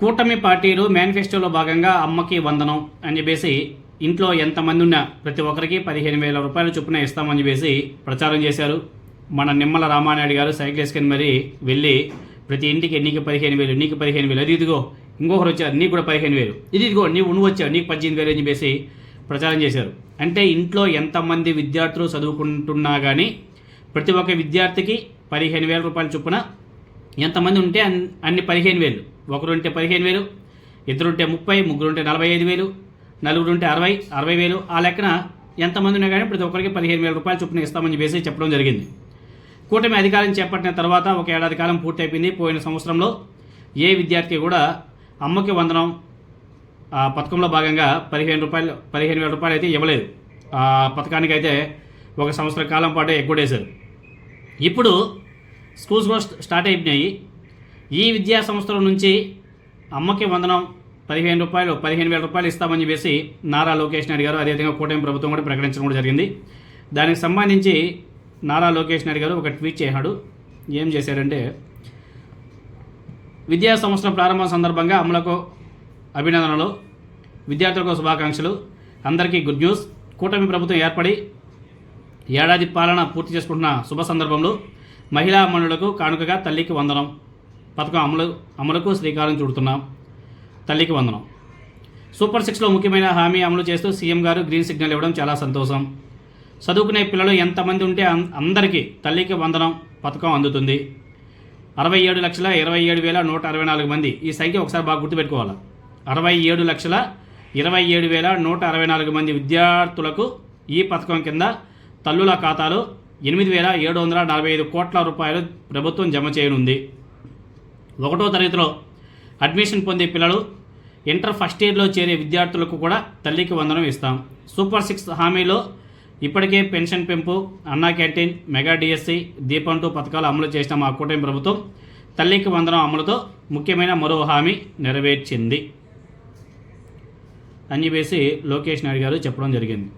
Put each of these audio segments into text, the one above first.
కూటమి పార్టీలు మేనిఫెస్టోలో భాగంగా అమ్మకి వందనం అని చెప్పేసి ఇంట్లో ఎంతమంది ఉన్నా ప్రతి ఒక్కరికి పదిహేను వేల రూపాయల చొప్పున ఇస్తామని చెప్పేసి ప్రచారం చేశారు. మన నిమ్మల రామానాయుడు గారు సైకిల్ వేసుకొని మరి వెళ్ళి ప్రతి ఇంటికి నీకు పదిహేను వేలు నీకు పదిహేను వేలు అది ఇదిగో ఇంకొకరు వచ్చారు నీకు కూడా పదిహేను వేలు ఇది ఇదిగో నీవు నువ్వు వచ్చావు నీకు పద్దెనిమిది వేలు అని చెప్పేసి ప్రచారం చేశారు. అంటే ఇంట్లో ఎంతమంది విద్యార్థులు చదువుకుంటున్నా కానీ ప్రతి ఒక్క విద్యార్థికి పదిహేను వేల రూపాయల చొప్పున ఎంతమంది ఉంటే అన్ అన్ని పదిహేను వేలు. ఒకరుంటే పదిహేను వేలు ఇద్దరుంటే ముప్పై ముగ్గురుంటే నలభై ఐదు వేలు నలుగురు ఉంటే అరవై అరవై వేలు. ఆ లెక్కన ఎంతమంది ఉన్నా కానీ ప్రతి ఒక్కరికి పదిహేను వేల రూపాయలు చొప్పున ఇస్తామని చెప్పేసి చెప్పడం జరిగింది. కూటమి అధికారం చేపట్టిన తర్వాత ఒక ఏడాది కాలం పూర్తయిపోయింది. పోయిన సంవత్సరంలో ఏ విద్యార్థి కూడా అమ్మకి వందనం ఆ పథకంలో భాగంగా పదిహేను రూపాయలు పదిహేను వేల రూపాయలు అయితే ఇవ్వలేదు. ఆ పథకానికి అయితే ఒక సంవత్సర కాలం పాటు ఎగ్గొడేశారు ఇప్పుడు స్కూల్స్ కూడా స్టార్ట్ అయిపోయినాయి. ఈ విద్యా సంస్థల నుంచి అమ్మకి వందనం పదిహేను రూపాయలు పదిహేను వేల రూపాయలు ఇస్తామని చెప్పేసి నారా లోకేష్ నాయుడు గారు అదేవిధంగా కూటమి ప్రభుత్వం కూడా ప్రకటించడం కూడా జరిగింది. దానికి సంబంధించి నారా లోకేష్ నాయుడు గారు ఒక ట్వీట్ చేశాడు. ఏం చేశారంటే విద్యా సంవత్సరం ప్రారంభం సందర్భంగా అమలకు అభినందనలు విద్యార్థులకు శుభాకాంక్షలు అందరికీ గుడ్ న్యూస్. కూటమి ప్రభుత్వం ఏర్పడి ఏడాది పాలన పూర్తి చేసుకుంటున్న శుభ సందర్భంలో మహిళా మనులకు కానుకగా తల్లికి వందనం. పథకం అమలు అమలుకు శ్రీకారం చుడుతున్నాం తల్లికి వందనం. సూపర్ సిక్స్లో ముఖ్యమైన హామీ అమలు చేస్తూ సీఎం గారు గ్రీన్ సిగ్నల్ ఇవ్వడం చాలా సంతోషం. చదువుకునే పిల్లలు ఎంతమంది ఉంటే అందరికీ తల్లికి వందనం పథకం అందుతుంది. అరవై ఏడు లక్షల ఇరవై ఏడు వేల నూట అరవై నాలుగు మంది ఈ సంఖ్య ఒకసారి బాగా గుర్తుపెట్టుకోవాలి. అరవై ఏడు లక్షల ఇరవై ఏడు వేల నూట అరవై నాలుగు మంది విద్యార్థులకు ఈ పథకం కింద తల్లుల ఖాతాలో ఎనిమిది వేల ఏడు వందల నలభై ఐదు కోట్ల రూపాయలు ప్రభుత్వం జమ చేయనుంది. ఒకటో తరగతిలో అడ్మిషన్ పొందే పిల్లలు ఇంటర్ ఫస్ట్ ఇయర్లో చేరే విద్యార్థులకు కూడా తల్లికి వందనం ఇస్తాం. సూపర్ సిక్స్ హామీలో ఇప్పటికే పెన్షన్ పెంపు అన్నా క్యాంటీన్ మెగా డిఎస్సి దీపంటూ పథకాలు అమలు చేసిన మా కూటమి ప్రభుత్వం తల్లికి వందనం అమలుతో ముఖ్యమైన మరో హామీ నెరవేర్చింది. అని చెప్పేసి లోకేష్ నాయుడు గారు చెప్పడం జరిగింది.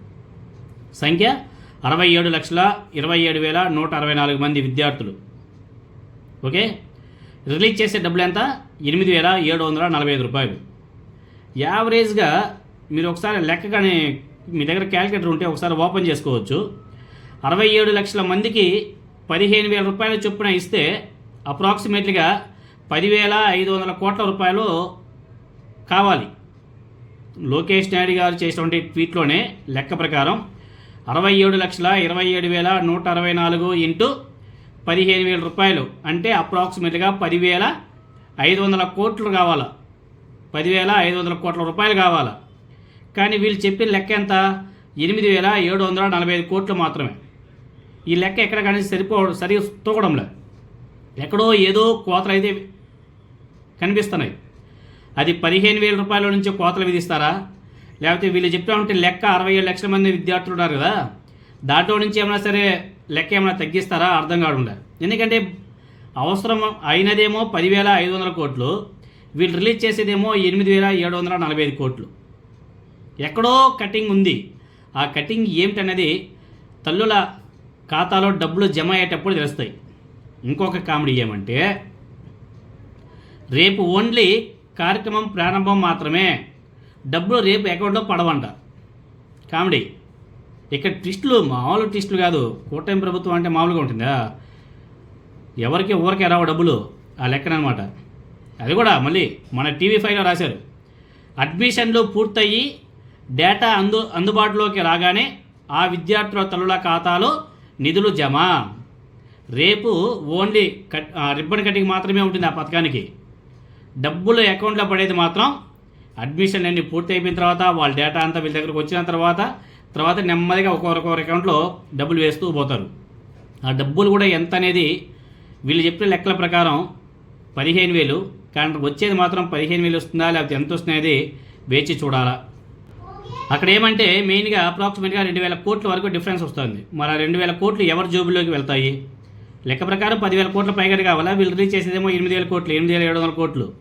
సంఖ్య అరవై ఏడు లక్షల ఇరవై ఏడు వేల నూట అరవై నాలుగు మంది విద్యార్థులు. ఓకే? రిలీజ్ చేసే డబ్బులు ఎంత? ఎనిమిది వేల ఏడు వందల నలభై ఐదు రూపాయలు. యావరేజ్గా మీరు ఒకసారి లెక్క కానీ మీ దగ్గర క్యాలిక్యులేటర్ ఉంటే ఒకసారి ఓపెన్ చేసుకోవచ్చు. అరవై ఏడు లక్షల మందికి పదిహేను వేల రూపాయల చొప్పున ఇస్తే అప్రాక్సిమేట్లీగా పదివేల ఐదు వందల కోట్ల రూపాయలు కావాలి. లోకేష్ నాయుడు గారు చేసినటువంటి ట్వీట్లోనే లెక్క ప్రకారం అరవై ఏడు లక్షల ఇరవై ఏడు వేల నూట అరవై నాలుగు ఇంటూ పదిహేను వేల రూపాయలు. అంటే అప్రాక్సిమేట్గా పదివేల ఐదు వందల కోట్లు కావాలి? పదివేల ఐదు వందల కోట్ల రూపాయలు కావాలి? కానీ వీళ్ళు చెప్పిన లెక్క ఎంత? ఎనిమిది వేల ఏడు వందల నలభై ఐదు కోట్లు మాత్రమే. ఈ లెక్క ఎక్కడ కానీ సరిపో సరి తూకడంలే ఎక్కడో ఏదో కోతలు అయితే కనిపిస్తున్నాయి. అది పదిహేను వేల రూపాయల నుంచి కోతలు విధిస్తారా? లేకపోతే వీళ్ళు చెప్పా ఉంటే లెక్క అరవై ఏడు లక్షల మంది విద్యార్థులు ఉన్నారు కదా? దాంట్లో నుంచి ఏమైనా సరే లెక్క ఏమైనా తగ్గిస్తారా? అర్థం కాకుండా ఎందుకంటే అవసరం అయినదేమో పదివేల ఐదు వందల కోట్లు వీళ్ళు రిలీజ్ చేసేదేమో ఎనిమిది వేల ఏడు వందల నలభై ఐదు కోట్లు. ఎక్కడో కటింగ్ ఉంది. ఆ కటింగ్ ఏమిటనేది తల్లుల ఖాతాలో డబ్బులు జమ అయ్యేటప్పుడు తెలుస్తాయి. ఇంకొక కామెడీ ఏమంటే రేపు ఓన్లీ కార్యక్రమం ప్రారంభం మాత్రమే డబ్బులు రేపు అకౌంట్లో పడవంట. కామెడీ. ఇక్కడ ట్విస్టులు మామూలు ట్విస్టులు కాదు. కూటమి ప్రభుత్వం అంటే మామూలుగా ఉంటుందా? ఎవరికి ఊరికే రావు డబ్బులు? ఆ లెక్కనమాట అది కూడా మళ్ళీ మన టీవీ ఫైవ్లో రాశారు. అడ్మిషన్లు పూర్తయి డేటా అందు అందుబాటులోకి రాగానే ఆ విద్యార్థుల తల్లుల ఖాతాలో నిధులు జమ. రేపు ఓన్లీ కట్ రిబ్బన్ కటింగ్ మాత్రమే ఉంటుంది ఆ పథకానికి. డబ్బులు అకౌంట్లో పడేది మాత్రం అడ్మిషన్ అన్ని పూర్తి అయిపోయిన తర్వాత వాళ్ళ డేటా అంతా వీళ్ళ దగ్గరకు వచ్చిన తర్వాత తర్వాత నెమ్మదిగా ఒక్కొక్కరి అకౌంట్లో డబ్బులు వేస్తూ పోతారు. ఆ డబ్బులు కూడా ఎంత అనేది వీళ్ళు చెప్పిన లెక్కల ప్రకారం పదిహేను వేలు కానీ వచ్చేది మాత్రం పదిహేను వేలు వస్తుందా లేకపోతే ఎంత వస్తుందనేది వేచి చూడాలా. అక్కడ ఏమంటే మెయిన్గా అప్రాక్సిమేట్గా రెండు వేల కోట్ల వరకు డిఫరెన్స్ వస్తుంది. మరి ఆ రెండు వేల కోట్లు ఎవరి జోబులోకి వెళ్తాయి? లెక్క ప్రకారం పదివేల కోట్ల పైగా కావాలా? వీళ్ళు రిలీజ్ చేసేదేమో ఎనిమిది వేల కోట్లు ఎనిమిది వేల ఏడు వందల కోట్లు.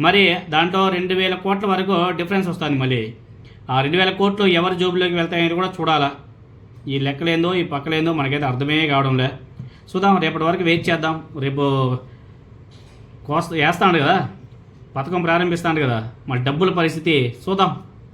మరి దాంట్లో రెండు వేల కోట్ల వరకు డిఫరెన్స్ వస్తుంది మళ్ళీ. ఆ రెండు వేల కోట్లు ఎవరి జోబులోకి వెళ్తాయని కూడా చూడాలా? ఈ లెక్కలేందో ఈ పక్కలేందో మనకైతే అర్థమే కావడంలే. చూద్దాం రేపటి వరకు వెయిట్ చేద్దాం. రేపు కోస్త వేస్తాడు కదా? పథకం ప్రారంభిస్తాడు కదా? మరి డబ్బుల పరిస్థితి చూద్దాం.